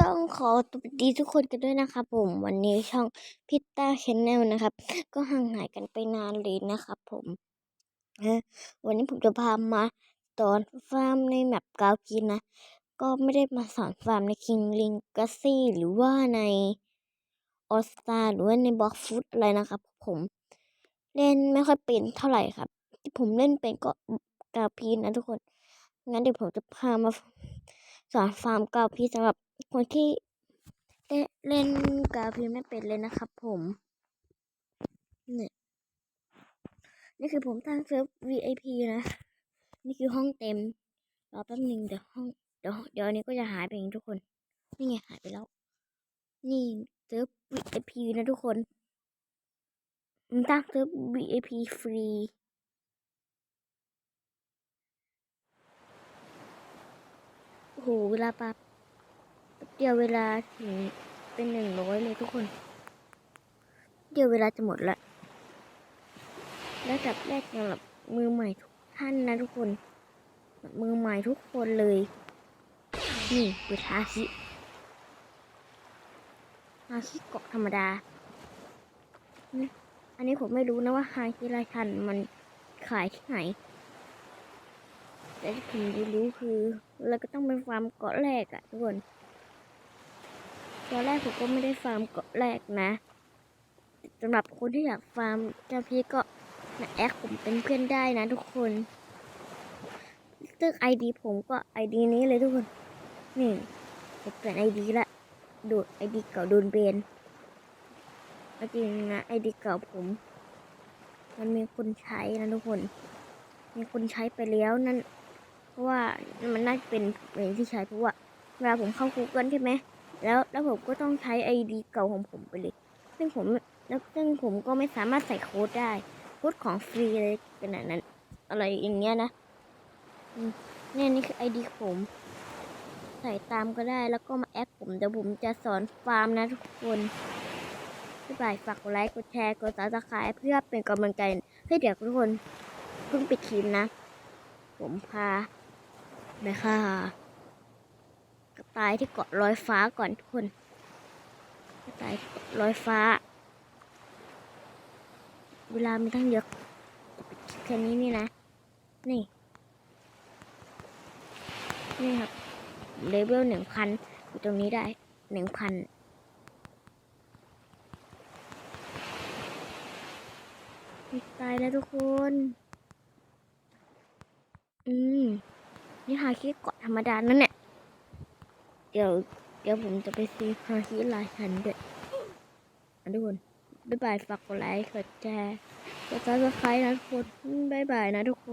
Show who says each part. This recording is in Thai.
Speaker 1: ต้องขอสวัสดีทุกคนกันด้วยนะครับผมวันนี้ช่องพิตต้าชแนลนะครับ ก็ห่างหายกันไปนานเลยนะครับผมวันนี้ผมจะพามาสอนฟาร์มในแมปกาวพีนนะ ก็ไม่ได้มาสอนฟาร์มในคิงลิงกัสซี่หรือว่าในออสตาหรือว่าในบล็อกฟุตอะไรนะครับผมเล่นไม่ค่อยเป็นเท่าไหร่ครับ ที่ผมเล่นเป็นก็กาวพีนนะทุกคน งั้นเดี๋ยวผมจะพามา สอนฟาร์มกาพีสำหรับคนที่เล่นเกาพีไม่เป็นเลยนะครับผมเนี่ยนี่คือผมตั้งเซิร์ฟ VIP นะ นี่คือห้องเต็มรอแป๊บนึงเดี๋ยวห้องเดี๋ยวเดี๋ยวนนี้ก็จะหายไปเองทุกคน นี่ไงหายไปแล้ว นี่เซิร์ฟ VIP นะทุกคนผมตั้งเซิร์ฟ VIP ฟรี โอ้โห เวลาปั๊บเดียวเวลาถึงเป็นหนึ่งร้อยเลยทุกคน เดียวเวลาจะหมดละแล้วจับแรกสำหรับมือใหม่ทุกท่านนะทุกคน มือใหม่ทุกคนเลย นี่คือทาคิฮาคิเกาะธรรมดานี่อันนี้ผมไม่รู้นะว่าฮาคิราชันมันขายที่ไหน แต่ที่ผมรู้คือเราก็ต้องไปฟาร์มเกาะแรกอะทุกคนตอนแรกผมก็ไม่ได้ฟาร์มเกาะแรกนะสำหรับคนที่อยากฟาร์มเจ้าพี่ก็มาแอดผมเป็นเพื่อนได้นะทุกคนซึ่งไอดีผมก็ไอดีนี้เลยทุกคน นี่ผมเปลี่ยนไอดีละโดดไอดีเก่าโดนเบนจริงนะไอดีเก่าผม มันมีคนใช้นะทุกคน มีคนใช้ไปแล้วนั่น ราะว่ามันน่าจะเป็นเองที่ใช้เพราะว่าเวลาผมเข้า Google ใช่ไหมแล้วแล้วผมก็ต้องใช้ไอดีเก่าของผมไปเลยซึ่งผมแล้วซึ่งผมก็ไม่สามารถใส่โค้ดได้โค้ดของฟรีเลยขนาดนั้น อะไรอย่างเงี้ยนะเนี่ยนี่คือไอดีผม ใส่ตามก็ได้แล้วก็มาแอดผมเดี๋ยวผมจะสอนฟาร์มนะทุกคนบ๊ายบายฝากกดไลค์กดแชร์กดซับสไครต์เพื่อเป็นกำลังใจให้เดี๋ยวทุกคนเพิ่งปิดคลิปนะ ผมพา ไปค่ะกระต่ายที่เกาะลอยฟ้าก่อนทุกคนกระต่ายที่เกาะลอยฟ้า เวลามันตั้งเยอะแค่นี้นี่นะ นี่ นี่ครับเลเวลหนึ่งพันอยู่ตรงนี้ได้หนึ่งพันตายแล้วทุกคน อืม นี่ฮาคิเกาะธรรมดานั่นแหละเดี๋ยว เดี๋ยวผมจะไปซื้อฮาคิลายชันด้วยอะทุกคนบ๊ายบายฝากกดไลค์กดแชร์กดซับสไครต์นะทุกคนบ๊ายบายนะทุกคน